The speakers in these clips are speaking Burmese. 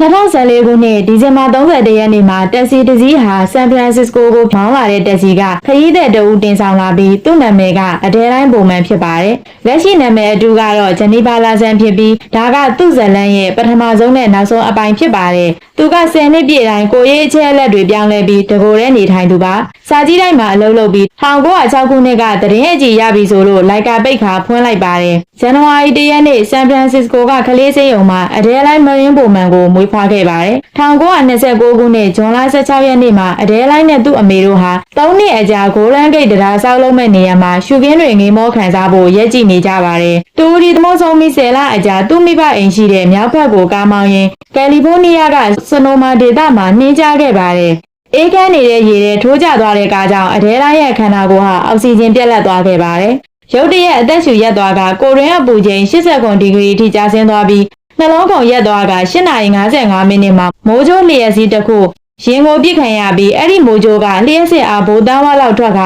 2014ခုနှစ်ဒီဇင်ဘာ31ရက်နေ့မှာတက်စီတစ်စီးဟာဆန်ဖရန်စစ္စကိုကိုမောင်းလာတဲ့တက်စီကခရီးသည်တအုပ်တင်ဆောင်လာပြီးသူ့နာမည်ကအဒဲတိုင်းပုံမှန်ဖြစ်ပါတယ်။လက်ရှိနာမည်အတူကတော့ဂျနီဗာလာဆန်ဖြစ်ပြီးဒါကသူ့ဇလန်းရဲ့ပထမဆုံးနဲ့နောက်ဆုံးအပိုင်းဖြစ်ပါတယ်။သူက10နှစ်ပြည့်တိုင်းကိုရေးအချက်အလက်တွေပြောင်းလဲပြီးတကိုယ်ထဲနေထိုင်သူပါ။စာကြီးတိုင်းမှာအလုပ်လုပ်ပြီး1906ခုနှစ်ကတရင်အကြီးရပြီဆိုလို့လိုက်ကာပိတ်ခါဖွင့်လိုက်ပါတယ်။ဇန်နဝါရီ1ရက်နေ့ဆန်ဖရန်စစ္စကိုကကလေးစိမ်းရုံမှာအဒဲလိုင်းမရင်းပုံမှန်ကိုမွေးဖွားခဲ့ပါတယ်။1929ခုနှစ်ဇွန်လ16ရက်နေ့မှာအဒဲလိုင်းနဲ့သူ့အမေတို့ဟာ3နှစ်အကြာဂိုလန်ဂိတ်တရားဆောက်လုပ်မဲ့နေရာမှာရှုခင်းတွေငေမောခံစားဖို့ရက်ကြည့်နေကြပါတယ်။တူရီသမောဆုံးပြီး10လအကြာသူ့မိဘအိမ်ရှိတဲ့မြောက်ဘက်ကိုကားမောင်းရင်းကယ်လီဖိုးနီးယားကစနိုမာဒေသမှာနှင်းကြခဲ့ပါတယ်။အေးခမ်းနေတဲ့ရေထဲထိုးကျသွားတဲ့ကားကြောင့်အဒဲလိုင်းရဲ့ခန္ဓာကိုယ်ဟာအောက်ဆီဂျင်ပြတ်လတ်သွားခဲ့ပါတယ်။ရုတ်တရက်အသက်ရှူရက်သွားကကိုရင်းအပူချိန်89ဒီဂရီအထိကျဆင်းသွားပြီး နှလုံးကုန်ရက်သွားက8:55မိနစ်မှာမိုးကြိုးလျှက်စီးတစ်ခုရင်ကိုပြစ်ခံရပြီးအဲ့ဒီမိုးကြိုးကလျှက်စစ်အားဘိုးတန်းဝလောက်ထွက်က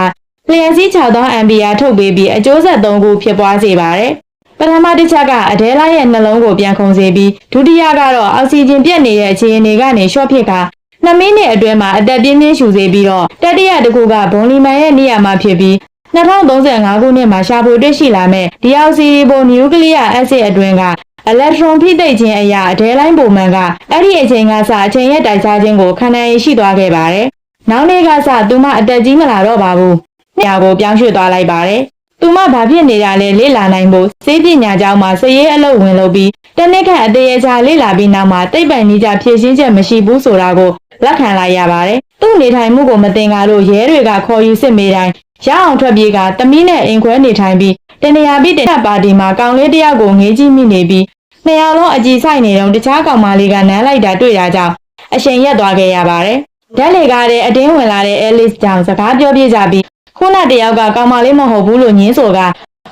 လျှက်စီး6000 ampere ထုတ်ပေးပြီးအကျိုးဆက်3ခုဖြစ်ပွားစေပါတယ်။ပထမတစ်ချက်ကအဒဲလာရဲ့နှလုံးကိုပြန်ခုန်စေပြီးဒုတိယကတော့အောက်ဆီဂျင်ပြတ်နေတဲ့အခြေအနေကနေရှော့ဖြစ်က2မိနစ်အတွင်းမှာအသက်ပြင်းပြင်းရှူစေပြီးတော့တတိယတစ်ခုကဘုံလီမန်ရဲ့နေရာမှာဖြစ်ပြီး2035ခုနှစ်မှာရှာဖွေတွေ့ရှိလာမဲ့ဒီအောက်ဆီဘိုနျူကလ িয়ার အက်ဆစ်အတွင်းက အီလက်ထရွန်ဖိသိက်ခြင်းအရာအဒဲလိုင်းပုံမှန်ကအဲ့ဒီအချိန်ကစအချိန်ရဲ့တိုက်စားခြင်းကိုခံနိုင်ရရှိသွားခဲ့ပါတယ်။နောက်နေ့ကစသူမအသက်ကြီးမလာတော့ပါဘူး။နေရာကိုပြောင်းရွှေ့သွားလိုက်ပါတယ်။သူမဘာဖြစ်နေတာလဲလေ့လာနိုင်ဖို့စေပညာကျောင်းမှာစရေးအလုပ်ဝင်လုပ်ပြီးတနစ်ခန့်အသေးအချာလေ့လာပြီးနောက်မှာတိတ်ပံနေကြဖြည့်ရှင်းချက်မရှိဘူးဆိုတာကိုလက်ခံလိုက်ရပါတယ်။သူ့နေထိုင်မှုကိုမတင်ကားလို့ရဲတွေကခေါ်ယူစစ်မေးတိုင်း ရအောင်ထွက်ပြေးကတမီးနဲ့အိမ်ခွဲနေထိုင်ပြီးတနေရာပြီးတင်ပါတီမှာကောင်လေးတယောက်ကိုငေးကြည့်မိနေပြီးနှစ်ယောက်လုံးအကြည်ဆိုင်နေတော့တခြားကောင်မလေးကနမ်းလိုက်တာတွေ့တာကြောင့်အချိန်ရက်သွားခဲ့ရပါတယ်။ဓာတ်လေကားတဲ့အတင်းဝင်လာတဲ့ Alice ကြောင့်စကားပြောပြကြပြီးခုနတယောက်ကကောင်မလေးမဟုတ်ဘူးလို့ညင်းဆိုက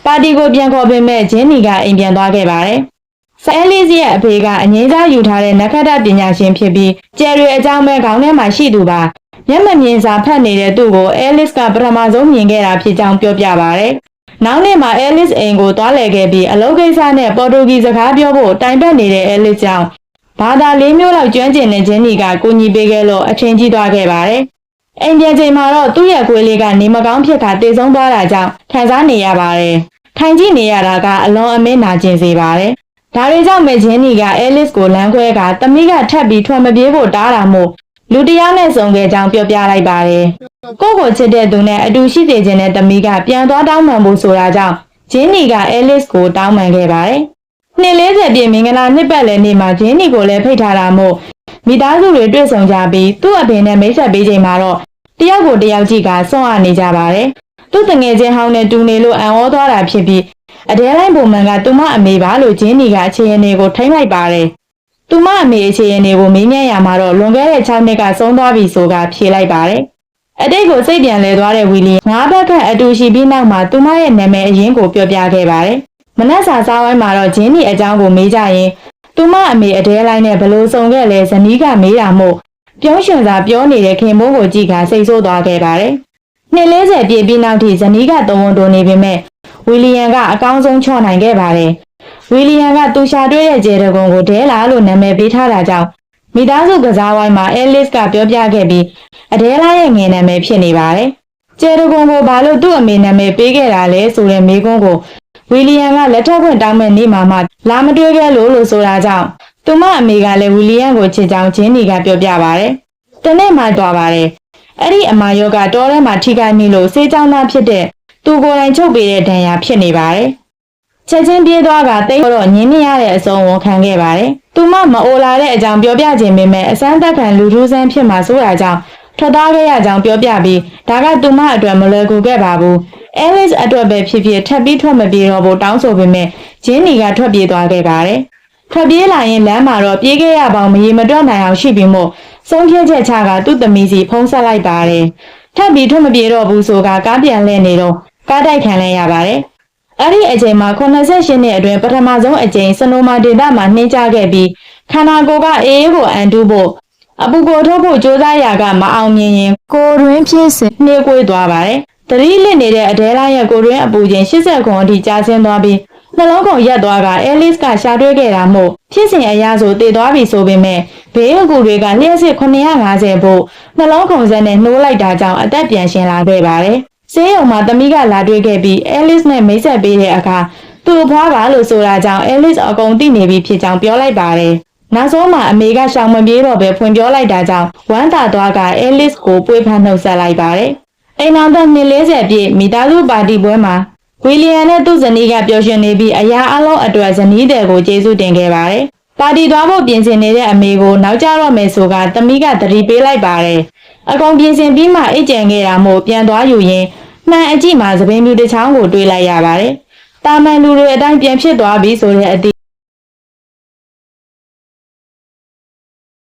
ပါတီကိုပြန်ခေါ်ပေးမဲ့ဂျင်းနီကအိမ်ပြန်သွားခဲ့ပါတယ်။ဆဲလီစီရဲ့အဖေကအငိမ့်စားယူထားတဲ့နက္ခတ္တပညာရှင်ဖြစ်ပြီးကျယ်ရီအကြောင်းပဲခေါင်းထဲမှာရှိသူပါ မျက်မမြင်စာဖတ်နေတဲ့သူ့ကိုအဲလစ်ကပထမဆုံးမြင်ခဲ့တာဖြစ်ကြောင်းပြောပြပါရယ်။နောက်နေ့မှာအဲလစ်အိမ်ကိုသွားလည်ခဲ့ပြီးအလုပ်ကိစ္စနဲ့ပေါ်တူဂီစကားပြောဖို့တိုင်ပတ်နေတဲ့အဲလစ်ကြောင့်ဘာသာလေးမျိုးလောက်ကျွမ်းကျင်တဲ့ဂျင်းနီကကိုညီပေးခဲ့လို့အထင်ကြီးသွားခဲ့ပါတယ်။အိမ်ပြန်ချိန်မှာတော့သူ့ရဲ့ခွေးလေးကနေမကောင်းဖြစ်တာတည်ဆုံးသွားတာကြောင့်ခံစားနေရပါတယ်။ထိုင်ကြည့်နေရတာကအလွန်အမင်းနာကျင်စေပါတယ်။ဒါတွေကြောင့်မဲဂျင်းနီကအဲလစ်ကိုလမ်းခွဲကတမိကထပ်ပြီးထွက်မပြေးဖို့တားတာမို့ လူတရားနဲ့ဆုံခဲ့ကြောင်းပြောပြလိုက်ပါတယ်။ကိုယ့်ကိုချစ်တဲ့သူနဲ့အတူရှိစေခြင်းတဲ့တမီးကပြန်သွားတောင်းပန်ဖို့ဆိုတာကြောင့်ဂျင်းနီကအဲလစ်ကိုတောင်းပန်ခဲ့ပါတယ်။နှစ်40ပြည့်မင်္ဂလာနှစ်ပတ်လည်နေ့မှာဂျင်းနီကိုလည်းဖိတ်ထားတာမို့မိသားစုတွေတွေ့ဆုံကြပြီးသူ့အဖေနဲ့မိတ်ဆက်ပေးချိန်မှာတော့တယောက်ကိုတယောက်ကြည့်ကဆွန့်အားနေကြပါတယ်။သူ့တငယ်ချင်းဟောင်းနဲ့တူနေလို့အံ့ဩသွားတာဖြစ်ပြီးအဒဲလိုင်းပုံမှန်ကသူမအမေပါလို့ဂျင်းနီကအခြေအနေကိုထိမ့်လိုက်ပါတယ်။ သူမအမေအခြေအနေကိုမေးမြန်းရမှာတော့လွန်ခဲ့တဲ့6နှစ်ကဆုံးသွားပြီဆိုကဖြေလိုက်ပါတယ်။အတိတ်ကိုစိတ်ပြန်လဲသွားတဲ့ဝီလီငါးဘက်ကအတူရှိပြီးနောက်မှာသူမရဲ့နာမည်အရင်းကိုပြောပြခဲ့ပါတယ်။မနက်စာစားဝိုင်းမှာတော့ဂျင်းနီအကြောင်းကိုမေးကြရင်သူမအမေအတဲလိုက်နဲ့ဘလို့စုံခဲ့လဲဇနီးကမေးတာမို့ပြုံးရှင်စာပြောနေတဲ့ခင်မိုးကိုကြည့်ကစိတ်ဆိုးသွားခဲ့ပါတယ်။နှစ်40ပြည့်ပြီးနောက်ထိဇနီးကသုံးဝန်တိုနေပေမဲ့ဝီလီယံကအကောင်းဆုံးချော့နိုင်ခဲ့ပါတယ်။ ဝီလီယံကသူရှာတွေ့တဲ့ဂျေဒဂွန်ကိုဒဲလာလို့နာမည်ပေးထားတာကြောင့်မိသားစုကစားဝိုင်းမှာအဲလစ်ကပြောပြခဲ့ပြီးအဒဲလာရဲ့ငယ်နာမည်ဖြစ်နေပါတယ်။ဂျေဒဂွန်ကိုဘာလို့သူ့အမေနာမည်ပေးခဲ့တာလဲဆိုတဲ့မေးခွန်းကိုဝီလီယံကလက်ထပ်ခွင့်တောင်းမဲ့နေ့မှာမှလာမတွေ့ခဲ့လို့လို့ဆိုတာကြောင့်သူမအမေကလည်းဝီလီယံကိုချစ်ကြောင်းဂျင်းနီကပြောပြပါတယ်။တနေ့မှတွားပါတယ်။အဲ့ဒီအမာယောကတောထဲမှာထိခိုက်မိလို့စေးကြောင်းသားဖြစ်တဲ့သူကိုယ်တိုင်ချုပ်ပေးတဲ့ဒဏ်ရာဖြစ်နေပါတယ်။ ချက်ချင်းပြေးသွားကတိတ်တော့ညင်းနေရတဲ့အစုံဝန်ခံခဲ့ပါတယ်။သူမမအိုလာတဲ့အကြောင်းပြောပြခြင်းပေမဲ့အစမ်းသက်ခံလူထူးဆန်းဖြစ်မှာဆိုတာကြောင့်ထွက်သွားခဲ့ရကြောင်းပြောပြပြီးဒါကသူမအတွက်မလွယ်ကူခဲ့ပါဘူး။ Alice အတွက်ပဲဖြစ်ဖြစ်ထပ်ပြီးထွက်မပြေတော့ဖို့တောင်းဆိုပေမဲ့ဂျင်းနီကထွက်ပြေးသွားခဲ့ပါတယ်။ထွက်ပြေးလာရင်လမ်းမှာတော့ပြေးခဲ့ရပေါင်းမရေမတွက်နိုင်အောင်ရှိပြီးမို့ဆုံးဖြတ်ချက်ချကသူ့သမီးစီဖုံးဆက်လိုက်ပါတယ်။ထပ်ပြီးထွက်မပြေတော့ဘူးဆိုကကားပြန်လှည့်နေတော့ကားတိုက်ခံလဲရပါတယ်။ အဲ့ဒီအချိန်မှာ88နှစ်အတွင်းပထမဆုံးအကြိမ်စနိုမာဒေတာမှာနှင်းကြခဲ့ပြီးခန္ဓာကိုယ်ကအေးအေးကိုအန်တုဖို့အပူကိုထုတ်ဖို့ကြိုးစားရာကမအောင်မြင်ရင်ကိုယ်တွင်ဖြစ်စဉ်နှေးကွေးသွားပါတယ်။တတိလစ်နေတဲ့အဒဲလာရဲ့ကိုယ်တွင်အပူချိန်80ခုအထိကျဆင်းသွားပြီးနှလုံးကုန်ရက်သွားကအဲလစ်ကရှာတွေ့ခဲ့တာမို့ဖြစ်စဉ်အရဆိုတည်သွားပြီဆိုပေမဲ့ဘေးအကူတွေကလျှက်စစ်950ဖို့နှလုံးခုန်စက်နဲ့နှိုးလိုက်တာကြောင့်အသက်ပြန်ရှင်လာခဲ့ပါတယ်။ ဆေးရုံမှာသမီးကလာတွေ့ခဲ့ပြီးအဲလစ်နဲ့မိတ်ဆက်ပေးတဲ့အခါသူ့အဖွားပါလို့ဆိုတာကြောင့်အဲလစ်အကုန်သိနေပြီဖြစ်ကြောင်းပြောလိုက်ပါတယ်။နောက်ဆုံးမှာအမေကရှောင်မပြေတော့ပဲဖွင့်ပြောလိုက်တာကြောင့်ဝမ်းသာသွားကအဲလစ်ကိုပွေးဖန်နှုတ်ဆက်လိုက်ပါတယ်။အိမ်အောင်သက်240ပြည့်မိသားစုပါတီပွဲမှာဝီလီယံနဲ့သူ့ဇနီးကပျော်ရွှင်နေပြီးအရာအလုံးအတွက်ဇနီးတဲ့ကိုကျေးဇူးတင်ခဲ့ပါတယ်။ပါတီသွားဖို့ပြင်ဆင်နေတဲ့အမေကိုနောက်ကျတော့မယ်ဆိုကသမီးကသတိပေးလိုက်ပါတယ်။အကောင်ပြင်ဆင်ပြီးမှအိတ်ကြံခဲ့တာမို့ပြန်သွားယူရင် မှန်အကြည့်မှာသပင်ပြူတစ်ချောင်းကိုတွေးလိုက်ရပါတယ်။တာမန်လူတွေအတိုင်းပြန်ဖြစ်သွားပြီဆိုတဲ့အသည့်